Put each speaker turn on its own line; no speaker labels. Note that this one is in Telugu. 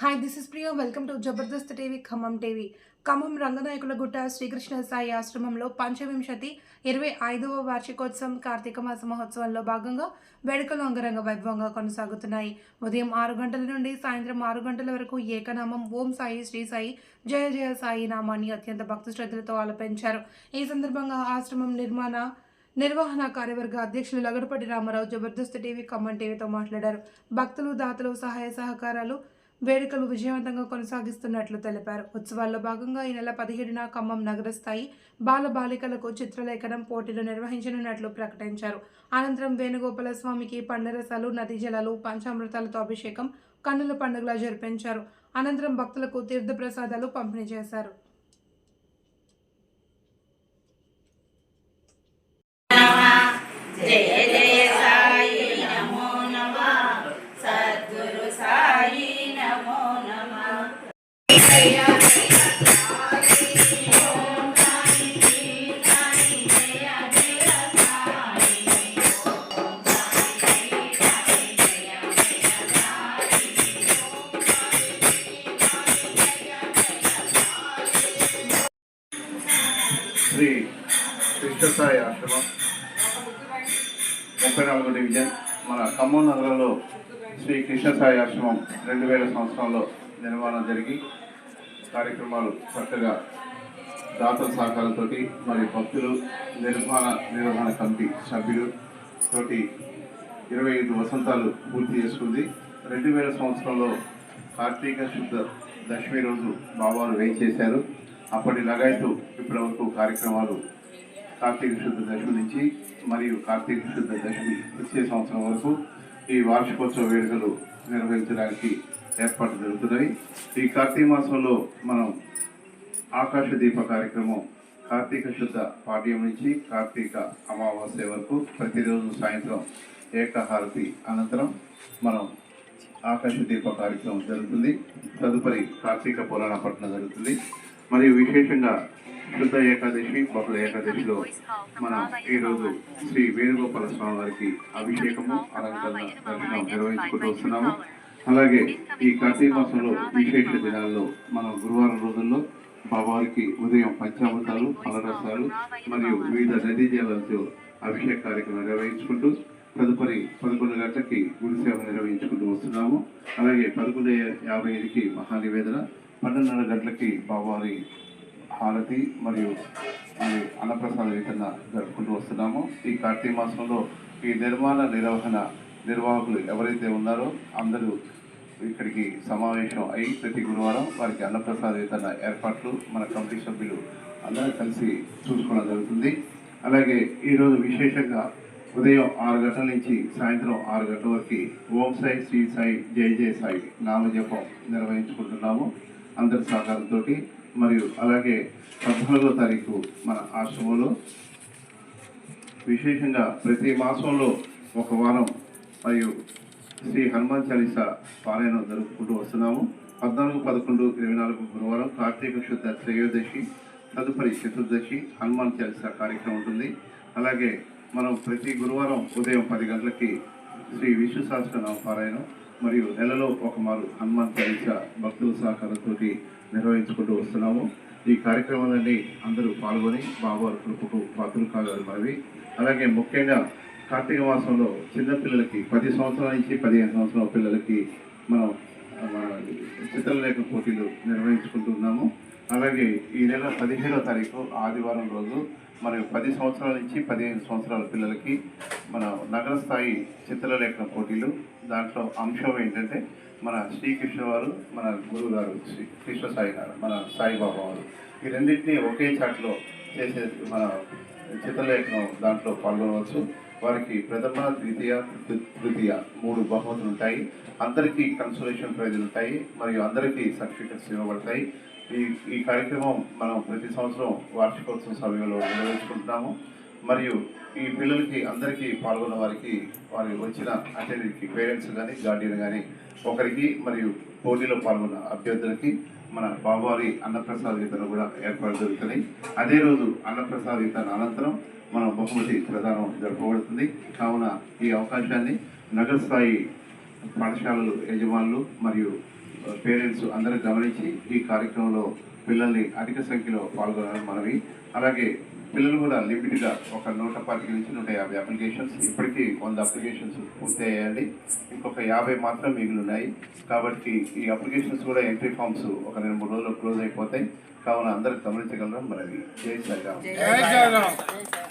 Hi this is Priya welcome to Jabardasth TV Khammam TV Khammam రంగనాయకుల గుట్ట శ్రీకృష్ణ సాయి ఆశ్రమంలో పంచవింశతి ఇరవై ఐదవ వార్షికోత్సవం కార్తీక మాస మహోత్సవంలో భాగంగా వేడుకలు అంగరంగ వైభవంగా కొనసాగుతున్నాయి ఉదయం ఆరు గంటల నుండి సాయంత్రం ఆరు గంటల వరకు ఏకనామం ఓం సాయి శ్రీ సాయి జయ జయ సాయి నామాన్ని అత్యంత భక్తి శ్రద్ధలతో ఆలపించారు. ఈ సందర్భంగా ఆశ్రమం నిర్మాణ నిర్వహణ కార్యవర్గ అధ్యక్షులు లగడపటి రామారావు జబర్దస్త్ టీవీ ఖమ్మం టీవీతో మాట్లాడారు. భక్తులు దాతలు సహాయ సహకారాలు వేడుకలు విజయవంతంగా కొనసాగిస్తున్నట్లు తెలిపారు. ఉత్సవాల్లో భాగంగా ఈ నెల పదిహేడున ఖమ్మం నగర స్థాయి బాల బాలికలకు చిత్రలేఖనం పోటీలు నిర్వహించనున్నట్లు ప్రకటించారు. అనంతరం వేణుగోపాల స్వామికి పండరసాలు నదీ జలాలు పంచామృతాలతో అభిషేకం కన్నుల పండుగలా జరిపించారు. అనంతరం భక్తులకు తీర్థ ప్రసాదాలు పంపిణీ చేశారు.
జయ
శ్రీ కృష్ణసాయి ఆశ్రమం. ముప్పై నాలుగు డివిజన్. మన ఖమ్మం నగరంలో శ్రీ కృష్ణసాయి ఆశ్రమం రెండు వేల సంవత్సరంలో నిర్మాణం జరిగి కార్యక్రమాలు చక్కగా దాతల సహకారంతో మరి భక్తులు నిర్మాణ నిర్వహణ కమిటీ సభ్యులు తోటి ఇరవై ఐదు వసంతాలు పూర్తి చేసుకుంది. రెండు వేల సంవత్సరంలో కార్తీక శుద్ధ దశమి రోజు బాబాలు వేయించేశారు అప్పటి లగాయతు ఇప్పటి వరకు కార్యక్రమాలు కార్తీక శుద్ధ దశమి నుంచి మరియు కార్తీక శుద్ధ దశమి వచ్చే సంవత్సరం వరకు ఈ వార్షికోత్సవ వేడుకలు నిర్వహించడానికి ఏర్పాట్లు జరుగుతున్నాయి. ఈ కార్తీక మాసంలో మనం ఆకాశ దీప కార్యక్రమం కార్తీక శుద్ధ పాఠ్యం నుంచి కార్తీక అమావాస్య వరకు ప్రతిరోజు సాయంత్రం ఏకహారతి అనంతరం మనం ఆకాశ దీప కార్యక్రమం జరుగుతుంది. తదుపరి కార్తీక పురాణ పట్టణం జరుగుతుంది. మరియు విశేషంగా శుద్ధ ఏకాదశి బహుళ ఏకాదశిలో మనం ఈరోజు శ్రీ వేణుగోపాల స్వామి వారికి అభిషేకము అనంతరం దర్శనం నిర్వహించుకుంటూ వస్తున్నాము. అలాగే ఈ కార్తీక మాసంలో విశేష దినాల్లో మనం గురువారం రోజుల్లో బాబావారికి ఉదయం పంచామృతాలు ఫలరసాలు మరియు వివిధ నదీ జలాలతో అభిషేక కార్యక్రమం నిర్వహించుకుంటూ తదుపరి పదకొండు గంటలకి గుడి సేవ నిర్వహించుకుంటూ వస్తున్నాము. అలాగే పదకొండు యాభై ఐదుకి మహానివేదన పన్నెండున్నర గంటలకి బాబావారి హారతి మరియు అన్నప్రసాద వితరణ జరుపుకుంటూ వస్తున్నాము. ఈ కార్తీక మాసంలో ఈ నిర్మాణ నిర్వహణ నిర్వాహకులు ఎవరైతే ఉన్నారో అందరూ ఇక్కడికి సమావేశం అయి ప్రతి గురువారం వారికి అన్నప్రసాద వితరణ ఏర్పాట్లు మన కమిటీ సభ్యులు అందరూ కలిసి చూసుకోవడం జరుగుతుంది. అలాగే ఈరోజు విశేషంగా ఉదయం ఆరు గంటల నుంచి సాయంత్రం ఆరు గంటల వరకు ఓం సాయి శ్రీ సాయి జై జయ సాయి నామజపం నిర్వహించుకుంటున్నాము. అందరి సహకారంతో మరియు అలాగే పద్నాలుగో తారీఖు మన ఆశ్రమంలో. విశేషంగా ప్రతి మాసంలో ఒక వారం మరియు శ్రీ హనుమాన్ చాలీసా పారాయణం జరుపుకుంటూ వస్తున్నాము. పద్నాలుగు పదకొండు ఇరవై నాలుగు గురువారం కార్తీక శుద్ధ త్రయోదశి తదుపరి చతుర్దశి హనుమాన్ చాలీసా కార్యక్రమం ఉంటుంది. అలాగే మనం ప్రతి గురువారం ఉదయం పది గంటలకి శ్రీ విష్ణు సహస్రనామ పారాయణం మరియు నెలలో ఒక మారు హనుమాన్ చాలీసా భక్తుల సహకారంతో నిర్వహించుకుంటూ వస్తున్నాము. ఈ కార్యక్రమాలన్నీ అందరూ పాల్గొని బాబు కృపకు పాత్రలు కాగలరు మనవి. అలాగే ముఖ్యంగా కార్తీక మాసంలో చిన్నపిల్లలకి పది సంవత్సరాల నుంచి పదిహేను సంవత్సరాల పిల్లలకి మనం మన చిత్రలేఖ పోటీలు నిర్వహించుకుంటున్నాము అలాగే ఈ నెల పదిహేనో తారీఖు ఆదివారం రోజు మరి పది సంవత్సరాల నుంచి పదిహేను సంవత్సరాల పిల్లలకి మన నగర స్థాయి చిత్రలేఖన పోటీలు. దాంట్లో అంశం ఏంటంటే మన శ్రీకృష్ణ వారు మన గురువు గారు శ్రీ కృష్ణ సాయి గారు మన సాయిబాబా వారు. ఈ రెండింటినీ ఒకే చాట్లో చేసే మన చిత్రలేఖనం దాంట్లో పాల్గొనవచ్చు. వారికి ప్రథమ ద్వితీయ తృతీయ మూడు బహుమతులు ఉంటాయి. అందరికీ కన్సోలేషన్ ప్రైజులు ఉంటాయి. మరియు అందరికీ సర్టిఫికెట్స్ ఇవ్వబడతాయి. ఈ ఈ కార్యక్రమం మనం ప్రతి సంవత్సరం వార్షికోత్సవ సమయంలో నిర్వహించుకుంటున్నాము. మరియు ఈ పిల్లలకి అందరికీ పాల్గొన్న వారికి వారి వచ్చిన అటెండెంట్కి పేరెంట్స్ కానీ గార్డియన్ కానీ ఒకరికి మరియు పోటీలో పాల్గొన్న అభ్యర్థులకి మన బాబువారి అన్నప్రసాదితను కూడా ఏర్పాటు జరుగుతున్నాయి అదే రోజు అన్నప్రసాద అనంతరం మన బహుమతి ప్రదానం జరపబడుతుంది. కావున ఈ అవకాశాన్ని నగర స్థాయి పాఠశాలలు యజమానులు మరియు పేరెంట్స్ అందరూ గమనించి ఈ కార్యక్రమంలో పిల్లల్ని అధిక సంఖ్యలో పాల్గొనాలని మనవి. అలాగే పిల్లలు కూడా లిమిట్గా ఒక నూట పాతిక నుంచి నూట యాభై అప్లికేషన్స్ ఇప్పటికీ వంద అప్లికేషన్స్ పూర్తయ్యాయండి. ఇంకొక యాభై మాత్రం మిగిలి ఉన్నాయి కాబట్టి ఈ అప్లికేషన్స్ కూడా ఎంట్రీ ఫామ్స్ ఒక రెండు మూడు రోజుల్లో క్లోజ్ అయిపోతాయి. కావున అందరూ గమనించగలరా? మనవి జై
జై శ్రీరామ్.